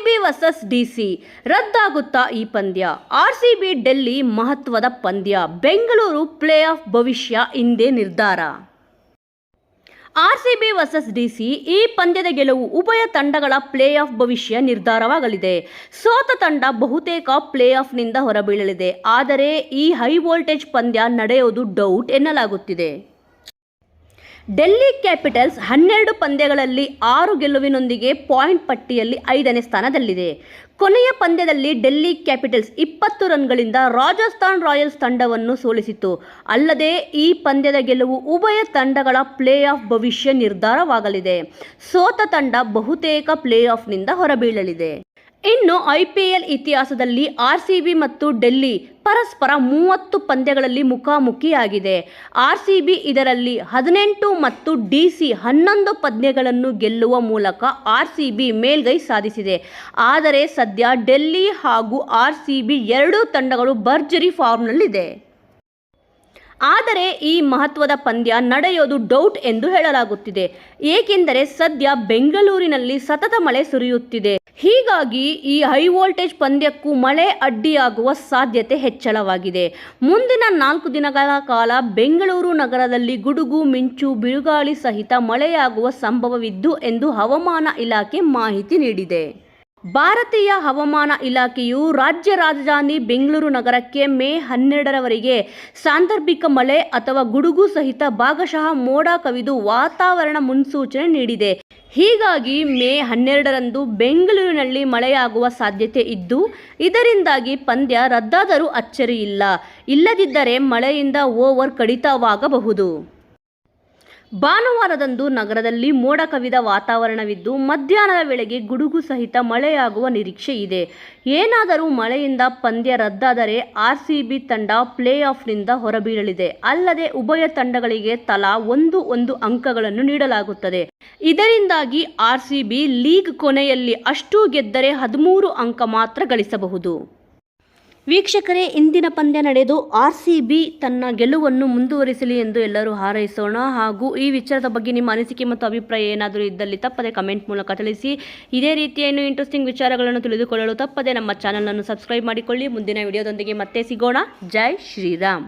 B versus DC ರದ್ದಾಗುತ್ತಾ ಈ ಪಂದ್ಯ. RCB Delhi ಮಹತ್ವದ ಪಂದ್ಯ. ಬೆಂಗಳೂರು ಪ್ಲೇ ಆಫ್ ಭವಿಷ್ಯ ಇಂದೇ ನಿರ್ಧಾರ. ಆರ್ಸಿಬಿ ವರ್ಸಸ್ ಡಿಸಿ ಈ ಪಂದ್ಯದ ಗೆಲುವು ಉಭಯ ತಂಡಗಳ ಪ್ಲೇ ಆಫ್ ಭವಿಷ್ಯ ನಿರ್ಧಾರವಾಗಲಿದೆ. ಸೋತ ತಂಡ ಬಹುತೇಕ ಪ್ಲೇ ಆಫ್ನಿಂದ ಹೊರಬೀಳಲಿದೆ. ಆದರೆ ಈ ಹೈ ವೋಲ್ಟೇಜ್ ಪಂದ್ಯ ನಡೆಯೋದು ಡೌಟ್ ಎನ್ನಲಾಗುತ್ತಿದೆ. ಡೆಲ್ಲಿ ಕ್ಯಾಪಿಟಲ್ಸ್ ಹನ್ನೆರಡು ಪಂದ್ಯಗಳಲ್ಲಿ ಆರು ಗೆಲುವಿನೊಂದಿಗೆ ಪಾಯಿಂಟ್ ಪಟ್ಟಿಯಲ್ಲಿ ಐದನೇ ಸ್ಥಾನದಲ್ಲಿದೆ. ಕೊನೆಯ ಪಂದ್ಯದಲ್ಲಿ ಡೆಲ್ಲಿ ಕ್ಯಾಪಿಟಲ್ಸ್ ಇಪ್ಪತ್ತು ರನ್ಗಳಿಂದ ರಾಜಸ್ಥಾನ್ ರಾಯಲ್ಸ್ ತಂಡವನ್ನು ಸೋಲಿಸಿತು ಅಲ್ಲದೆ ಈ ಪಂದ್ಯದ ಗೆಲುವು ಉಭಯ ತಂಡಗಳ ಪ್ಲೇ ಆಫ್ ಭವಿಷ್ಯ ನಿರ್ಧಾರವಾಗಲಿದೆ. ಸೋತ ತಂಡ ಬಹುತೇಕ ಪ್ಲೇ ಆಫ್ನಿಂದ ಹೊರಬೀಳಲಿದೆ. ಇನ್ನು ಐಪಿಎಲ್ ಇತಿಹಾಸದಲ್ಲಿ ಆರ್ಸಿಬಿ ಮತ್ತು ಡೆಲ್ಲಿ ಪರಸ್ಪರ ಮೂವತ್ತು ಪಂದ್ಯಗಳಲ್ಲಿ ಮುಖಾಮುಖಿಯಾಗಿದೆ. ಆರ್ ಸಿ ಬಿ ಇದರಲ್ಲಿ ಹದಿನೆಂಟು ಮತ್ತು ಡಿ ಸಿ ಹನ್ನೊಂದು ಪಂದ್ಯಗಳನ್ನು ಗೆಲ್ಲುವ ಮೂಲಕ ಆರ್ ಸಿ ಬಿ ಮೇಲ್ಗೈ ಸಾಧಿಸಿದೆ. ಆದರೆ ಸದ್ಯ ಡೆಲ್ಲಿ ಹಾಗೂ ಆರ್ ಸಿ ಬಿ ಎರಡೂ ತಂಡಗಳು ಭರ್ಜರಿ ಫಾರ್ಮ್ನಲ್ಲಿದೆ. ಆದರೆ ಈ ಮಹತ್ವದ ಪಂದ್ಯ ನಡೆಯೋದು ಡೌಟ್ ಎಂದು ಹೇಳಲಾಗುತ್ತಿದೆ. ಏಕೆಂದರೆ ಸದ್ಯ ಬೆಂಗಳೂರಿನಲ್ಲಿ ಸತತ ಮಳೆ ಸುರಿಯುತ್ತಿದೆ. ಹೀಗಾಗಿ ಈ ಹೈ ವೋಲ್ಟೇಜ್ ಪಂದ್ಯಕ್ಕೂ ಮಳೆ ಅಡ್ಡಿಯಾಗುವ ಸಾಧ್ಯತೆ ಹೆಚ್ಚಳವಾಗಿದೆ. ಮುಂದಿನ ನಾಲ್ಕು ದಿನಗಳ ಕಾಲ ಬೆಂಗಳೂರು ನಗರದಲ್ಲಿ ಗುಡುಗು, ಮಿಂಚು, ಬಿರುಗಾಳಿ ಸಹಿತ ಮಳೆಯಾಗುವ ಸಂಭವವಿದ್ದು ಎಂದು ಹವಾಮಾನ ಇಲಾಖೆ ಮಾಹಿತಿ ನೀಡಿದೆ. ಭಾರತೀಯ ಹವಾಮಾನ ಇಲಾಖೆಯು ರಾಜ್ಯ ರಾಜಧಾನಿ ಬೆಂಗಳೂರು ನಗರಕ್ಕೆ ಮೇ ಹನ್ನೆರಡರವರೆಗೆ ಸಾಂದರ್ಭಿಕ ಮಳೆ ಅಥವಾ ಗುಡುಗು ಸಹಿತ ಭಾಗಶಃ ಮೋಡ ಕವಿದು ವಾತಾವರಣ ಮುನ್ಸೂಚನೆ ನೀಡಿದೆ. ಹೀಗಾಗಿ ಮೇ ಹನ್ನೆರಡರಂದು ಬೆಂಗಳೂರಿನಲ್ಲಿ ಮಳೆಯಾಗುವ ಸಾಧ್ಯತೆ ಇದ್ದು, ಇದರಿಂದಾಗಿ ಪಂದ್ಯ ರದ್ದಾದರೂ ಅಚ್ಚರಿಯಿಲ್ಲ. ಇಲ್ಲದಿದ್ದರೆ ಮಳೆಯಿಂದ ಓವರ್ ಕಡಿತವಾಗಬಹುದು. ಭಾನುವಾರದಂದು ನಗರದಲ್ಲಿ ಮೋಡ ಕವಿದ ವಾತಾವರಣವಿದ್ದು, ಮಧ್ಯಾಹ್ನದ ವೇಳೆಗೆ ಗುಡುಗು ಸಹಿತ ಮಳೆಯಾಗುವ ನಿರೀಕ್ಷೆ ಇದೆ. ಏನಾದರೂ ಮಳೆಯಿಂದ ಪಂದ್ಯ ರದ್ದಾದರೆ ಆರ್ಸಿಬಿ ತಂಡ ಪ್ಲೇ ಆಫ್ನಿಂದ ಹೊರಬೀಳಲಿದೆ. ಅಲ್ಲದೆ ಉಭಯ ತಂಡಗಳಿಗೆ ತಲಾ ಒಂದು ಒಂದು ಅಂಕಗಳನ್ನು ನೀಡಲಾಗುತ್ತದೆ. ಇದರಿಂದಾಗಿ ಆರ್ಸಿಬಿ ಲೀಗ್ ಕೊನೆಯಲ್ಲಿ ಅಷ್ಟೂ ಗೆದ್ದರೆ ಹದಿಮೂರು ಅಂಕ ಮಾತ್ರ ಗಳಿಸಬಹುದು. ವೀಕ್ಷಕರೇ, ಇಂದಿನ ಪಂದ್ಯ ನಡೆದು ಆರ್ ಸಿ ಬಿ ತನ್ನ ಗೆಲುವನ್ನು ಮುಂದುವರಿಸಲಿ ಎಂದು ಎಲ್ಲರೂ ಹಾರೈಸೋಣ. ಹಾಗೂ ಈ ವಿಚಾರದ ಬಗ್ಗೆ ನಿಮ್ಮ ಅನಿಸಿಕೆ ಮತ್ತು ಅಭಿಪ್ರಾಯ ಏನಾದರೂ ಇದ್ದಲ್ಲಿ ತಪ್ಪದೆ ಕಮೆಂಟ್ ಮೂಲಕ ತಿಳಿಸಿ. ಇದೇ ರೀತಿಯ ಇನ್ನೂ ಇಂಟ್ರೆಸ್ಟಿಂಗ್ ವಿಚಾರಗಳನ್ನು ತಿಳಿದುಕೊಳ್ಳಲು ತಪ್ಪದೆ ನಮ್ಮ ಚಾನಲನ್ನು ಸಬ್ಸ್ಕ್ರೈಬ್ ಮಾಡಿಕೊಳ್ಳಿ. ಮುಂದಿನ ವಿಡಿಯೋದೊಂದಿಗೆ ಮತ್ತೆ ಸಿಗೋಣ. ಜೈ ಶ್ರೀರಾಮ್.